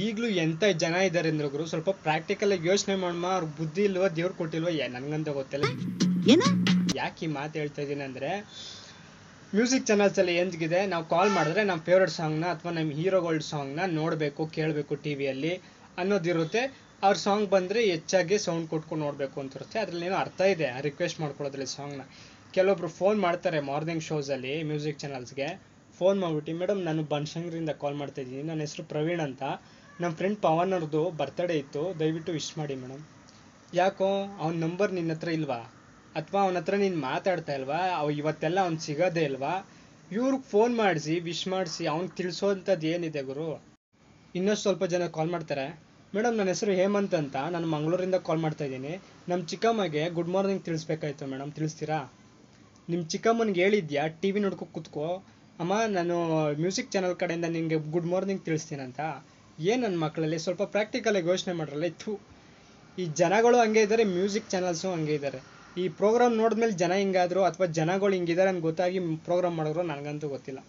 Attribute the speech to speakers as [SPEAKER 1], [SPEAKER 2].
[SPEAKER 1] ಈಗಲೂ ಎಂಥ ಜನ ಇದ್ದಾರೆ ಅಂದ್ರೆ ಗುರು ಸ್ವಲ್ಪ ಪ್ರಾಕ್ಟಿಕಲ್ ಆಗಿ ಯೋಚನೆ ಮಾಡಮ್ಮ ಅವ್ರ ಬುದ್ಧಿ ಇಲ್ವಾ ದೇವ್ರು ಕೊಟ್ಟಿಲ್ವಾ ಏ ನನ್ಗಂತ ಗೊತ್ತಿಲ್ಲ. ಯಾಕೆ ಈ ಮಾತು ಹೇಳ್ತಾ ಇದ್ದೀನಿ ಅಂದರೆ ಮ್ಯೂಸಿಕ್ ಚಾನಲ್ಸ್ ಅಲ್ಲಿ ಏನ್ಗಿದೆ ನಾವು ಕಾಲ್ ಮಾಡಿದ್ರೆ ನಮ್ಮ ಫೇವ್ರೆಟ್ ಸಾಂಗ್ನ ಅಥವಾ ನಮ್ಮ ಹೀರೋಗಳ ಸಾಂಗ್ನ ನೋಡಬೇಕು ಕೇಳಬೇಕು ಟಿ ವಿಯಲ್ಲಿ ಅನ್ನೋದಿರುತ್ತೆ. ಅವ್ರ ಸಾಂಗ್ ಬಂದರೆ ಹೆಚ್ಚಾಗಿ ಸೌಂಡ್ ಕೊಟ್ಕೊಂಡು ನೋಡಬೇಕು ಅಂತಿರುತ್ತೆ. ಅದ್ರಲ್ಲಿ ಏನೋ ಅರ್ಥ ಇದೆ ರಿಕ್ವೆಸ್ಟ್ ಮಾಡ್ಕೊಳ್ಳೋದ್ರಲ್ಲಿ ಸಾಂಗ್ನ ಕೆಲವೊಬ್ರು ಫೋನ್ ಮಾಡ್ತಾರೆ ಮಾರ್ನಿಂಗ್ ಶೋಸಲ್ಲಿ ಮ್ಯೂಸಿಕ್ ಚಾನಲ್ಸ್ಗೆ ಫೋನ್ ಮಾಡ್ಬಿಟ್ಟು ಮೇಡಮ್ ನಾನು ಬನಶಂಕರಿಂದ ಕಾಲ್ ಮಾಡ್ತಾ ಇದ್ದೀನಿ. ನನ್ನ ಹೆಸರು ಪ್ರವೀಣ್ ಅಂತ. ನಮ್ಮ ಫ್ರೆಂಡ್ ಪವನ್ ಅವ್ರದ್ದು ಬರ್ತಡೇ ಇತ್ತು, ದಯವಿಟ್ಟು ವಿಶ್ ಮಾಡಿ ಮೇಡಮ್ ಯಾಕೋ ಅವನ ನಂಬರ್ ನಿನ್ನ ಹತ್ರ ಇಲ್ವಾ? ಅಥವಾ ಅವನ ಹತ್ರ ನೀನು ಮಾತಾಡ್ತಾ ಇಲ್ವಾ? ಅವ ಇವತ್ತೆಲ್ಲ ಅವ್ನು ಸಿಗೋದೇ ಇಲ್ವಾ? ಇವ್ರಿಗೆ ಫೋನ್ ಮಾಡಿಸಿ ವಿಶ್ ಮಾಡಿಸಿ ಅವ್ನಿಗೆ ತಿಳಿಸೋವಂಥದ್ದು ಏನಿದೆ ಗುರು? ಇನ್ನಷ್ಟು ಸ್ವಲ್ಪ ಜನ ಕಾಲ್ ಮಾಡ್ತಾರೆ. ಮೇಡಮ್ ನನ್ನ ಹೆಸರು ಹೇಮಂತ್ ಅಂತ, ನಾನು ಮಂಗಳೂರಿಂದ ಕಾಲ್ ಮಾಡ್ತಾ ಇದ್ದೀನಿ. ನಮ್ಮ ಚಿಕ್ಕಮ್ಮಗೆ ಗುಡ್ ಮಾರ್ನಿಂಗ್ ತಿಳಿಸ್ಬೇಕಾಯ್ತು ಮೇಡಮ್ ತಿಳಿಸ್ತೀರಾ? ನಿಮ್ಮ ಚಿಕ್ಕಮ್ಮನಿಗೆ ಹೇಳಿದ್ಯಾ? ಟಿ ವಿ ನೋಡ್ಕೊ ಕೂತ್ಕೋ. ಅಮ್ಮ, ನಾನು ಮ್ಯೂಸಿಕ್ ಚಾನಲ್ ಕಡೆಯಿಂದ ನಿಮಗೆ ಗುಡ್ ಮಾರ್ನಿಂಗ್ ತಿಳಿಸ್ತೀನಂತ. ಏನು ನನ್ನ ಮಕ್ಕಳಲ್ಲಿ ಸ್ವಲ್ಪ ಪ್ರಾಕ್ಟಿಕಲಾಗಿ ಯೋಚನೆ ಮಾಡ್ರಲ್ಲ ಥೂ ಈ ಜನಗಳು ಹಂಗೆ ಇದ್ದಾರೆ ಮ್ಯೂಸಿಕ್ ಚಾನಲ್ಸು ಹಂಗೆ ಇದ್ದಾರೆ ಈ ಪ್ರೋಗ್ರಾಮ್ ನೋಡಿದ್ಮೇಲೆ ಜನ ಹಿಂಗಾದ್ರು, ಅಥವಾ ಜನಗಳು ಹಿಂಗಿದ್ದಾರೆ ಅಂತ ಗೊತ್ತಾಗಿ ಪ್ರೋಗ್ರಾಮ್ ಮಾಡಿದ್ರು ನನಗಂತೂ ಗೊತ್ತಿಲ್ಲ.